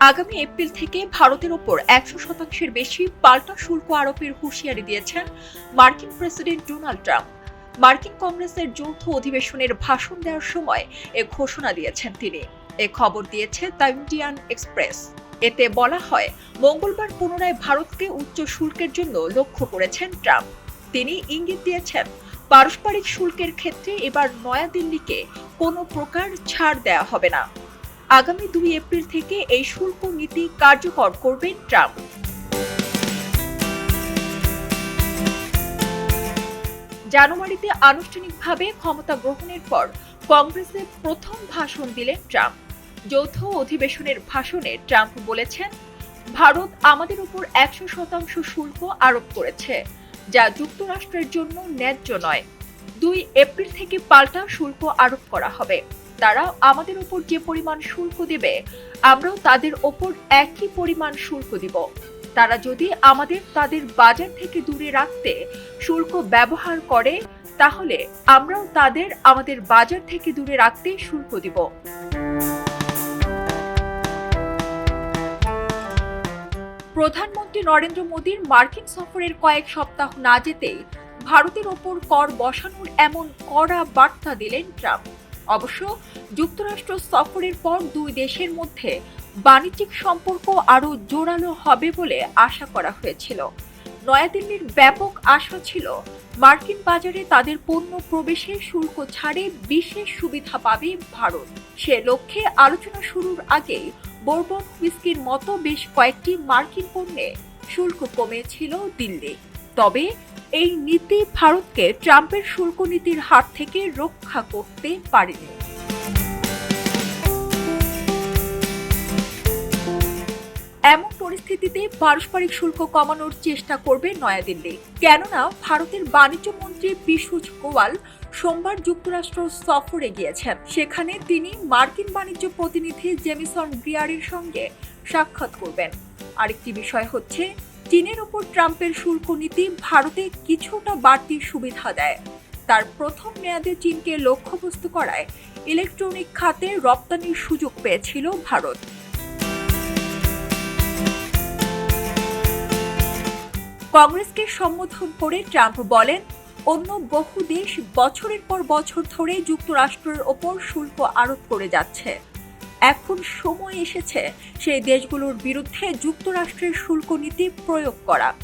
আগামী এপ্রিল থেকে ভারতের ওপর একশো শতাংশের বেশি পাল্টা শুল্ক আরোপের হুঁশিয়ারি দিয়েছেন মার্কিন প্রেসিডেন্ট ডোনাল্ড ট্রাম্প। মার্কিন কংগ্রেসের যৌথ অধিবেশনের ভাষণ দেওয়ার সময় এ ঘোষণা দিয়েছেন তিনি। এ খবর দিয়েছে দ্য ইন্ডিয়ান এক্সপ্রেস। এতে বলা হয়, মঙ্গলবার পুনরায় ভারতকে উচ্চ শুল্কের জন্য লক্ষ্য করেছেন ট্রাম্প। তিনি ইঙ্গিত দিয়েছেন, পারস্পরিক শুল্কের ক্ষেত্রে এবার নয়াদিল্লিকে কোনো প্রকার ছাড় দেওয়া হবে না। আগামী দুই এপ্রিল থেকে এই শুল্ক নীতি কার্যকর করবেন ট্রাম্প। জানুয়ারিতে আনুষ্ঠানিকভাবে ক্ষমতা গ্রহণের পর কংগ্রেসে প্রথম ভাষণ দিলেন ট্রাম্প। যৌথ অধিবেশনের ভাষণে ট্রাম্প বলেছেন, ভারত আমাদের উপর একশো শতাংশ শুল্ক আরোপ করেছে, যা যুক্তরাষ্ট্রের জন্য ন্যায্য নয়। দুই এপ্রিল থেকে পাল্টা শুল্ক আরোপ করা হবে। তারা আমাদের উপর যে পরিমাণ শুল্ক দেবে, আমরাও তাদের ওপর একই পরিমাণ শুল্ক দিব। তারা যদি আমাদের তাদের বাজার থেকে দূরে রাখতে শুল্ক ব্যবহার করে, তাহলে আমরাও তাদের আমাদের বাজার থেকে দূরে রাখতে শুল্ক দিব। প্রধানমন্ত্রী নরেন্দ্র মোদীর মার্কিন সফরের কয়েক সপ্তাহ না যেতেই ভারতের ওপর কর বসানোর এমন কড়া বার্তা দিলেন ট্রাম্প। অবশ্য যুক্তরাষ্ট্র সফরের পর দুই দেশের মধ্যে বাণিজ্যিক সম্পর্ক আরও জোরালো হবে বলে আশা করা হয়েছিল। নয়াদিল্লির ব্যাপক আশা ছিল মার্কিন বাজারে তাদের পণ্য প্রবেশে শুল্ক ছাড়ে বিশেষ সুবিধা পাবে ভারত। সে লক্ষ্যে আলোচনা শুরুর আগে বোরবন হুইস্কির মতো বেশ কয়েকটি মার্কিন পণ্যে শুল্ক কমেছিল দিল্লি। তবে এই নীতি ভারতকে ট্রাম্পের শুল্ক নীতির হাত থেকে রক্ষা করতে পারেনি। এমন পরিস্থিতিতে পারস্পরিক শুল্ক কমানোর চেষ্টা করবে নয়াদিল্লি। কেননা ভারতের বাণিজ্য মন্ত্রী পীযূষ গোয়াল সোমবার যুক্তরাষ্ট্র সফরে গিয়েছেন। সেখানে তিনি মার্কিন বাণিজ্য প্রতিনিধি জেমিসন গ্রিয়ারের সঙ্গে সাক্ষাৎ করবেন। আরেকটি বিষয় হচ্ছে চীনের ওপর ট্রাম্পের শুল্ক নীতি ভারতে কিছুটা বাড়তি সুবিধা দেয়। তার প্রথম মেয়াদে চীনকে লক্ষ্যবস্তু করায় ইলেকট্রনিক খাতে রপ্তানির সুযোগ পেয়েছিল ভারত। কংগ্রেসকে সম্বোধন করে ট্রাম্প বলেন, অন্য বহু দেশ বছরের পর বছর ধরে যুক্তরাষ্ট্রের ওপর শুল্ক আরোপ করে যাচ্ছে। এখন সময় এসেছে সেই দেশগুলোর বিরুদ্ধে যুক্তরাষ্ট্রের শুল্ক নীতি প্রয়োগ করা।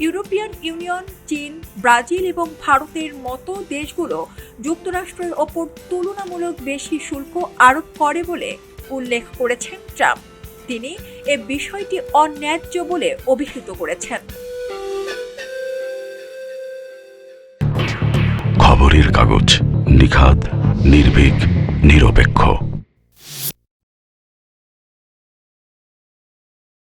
ইউরোপিয়ান ইউনিয়ন, চীন, ব্রাজিল এবং ভারতের মতো দেশগুলো যুক্তরাষ্ট্রের ওপর তুলনামূলক বেশি শুল্ক আরোপ করে বলে উল্লেখ করেছেন ট্রাম্প। তিনি এ বিষয়টি অন্যায্য বলে অভিহিত করেছেন। খবরের কাগজ নিখাত নির্ভীক, নিরপেক্ষ।